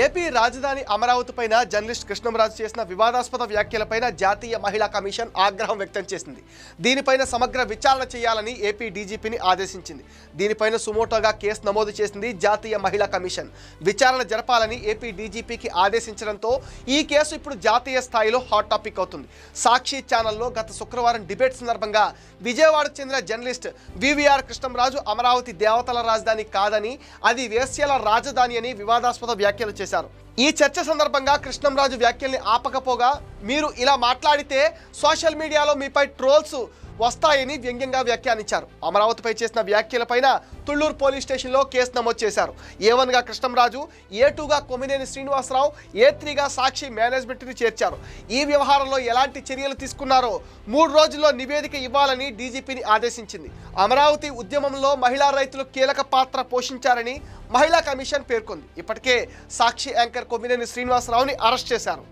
AP రాజధాని అమరావతి పైన journalist Krishnamraju చేసిన వివాదాస్పద వ్యాఖ్యలపైన జాతీయ మహిళా కమిషన్ ఆగ్రహం వ్యక్తం చేసింది. దీనిపైన సమగ్ర విచారణ చేయాలని ఏపీ డీజీపీని ఆదేశించింది. దీనిపైన సుమోటోగా కేసు నమోదు చేసింది జాతీయ మహిళా కమిషన్. విచారణ జరపాలని ఏపీ డీజీపీకి ఆదేశించడంతో ఈ కేసు ఇప్పుడు జాతీయ స్థాయిలో హాట్ టాపిక్ అవుతుంది. సాక్షి ఛానల్లో గత శుక్రవారం డిబేట్ సందర్భంగా విజయవాడకు చెందిన జర్నలిస్ట్ వివిఆర్ కృష్ణంరాజు అమరావతి దేవతల రాజధాని కాదని అది వేశ్యల రాజధాని అని వివాదాస్పద వ్యాఖ్యలు చేశారు. ఈ చర్చ సందర్భంగా కృష్ణంరాజు వ్యాఖ్యల్ని ఆపకపోగా మీరు ఇలా మాట్లాడితే సోషల్ మీడియాలో మీపై ట్రోల్స్ వస్తాయని వ్యంగ్యంగా వ్యాఖ్యానించారు. అమరావతిపై చేసిన వ్యాఖ్యలపైన తుళ్ళూరు పోలీస్ స్టేషన్లో కేసు నమోదు చేశారు. ఏ వన్గా కృష్ణంరాజు ఏ టూగా కొమ్మినేని శ్రీనివాసరావు ఏ త్రీగా సాక్షి మేనేజ్మెంట్ని చేర్చారు. ఈ వ్యవహారంలో ఎలాంటి చర్యలు తీసుకున్నారో మూడు రోజుల్లో నివేదిక ఇవ్వాలని డీజీపీని ఆదేశించింది. అమరావతి ఉద్యమంలో మహిళా రైతులు కీలక పాత్ర పోషించారని మహిళా కమిషన్ పేర్కొంది. ఇప్పటికే సాక్షి యాంకర్ కొమ్మినేని శ్రీనివాసరావుని అరెస్ట్ చేశారు.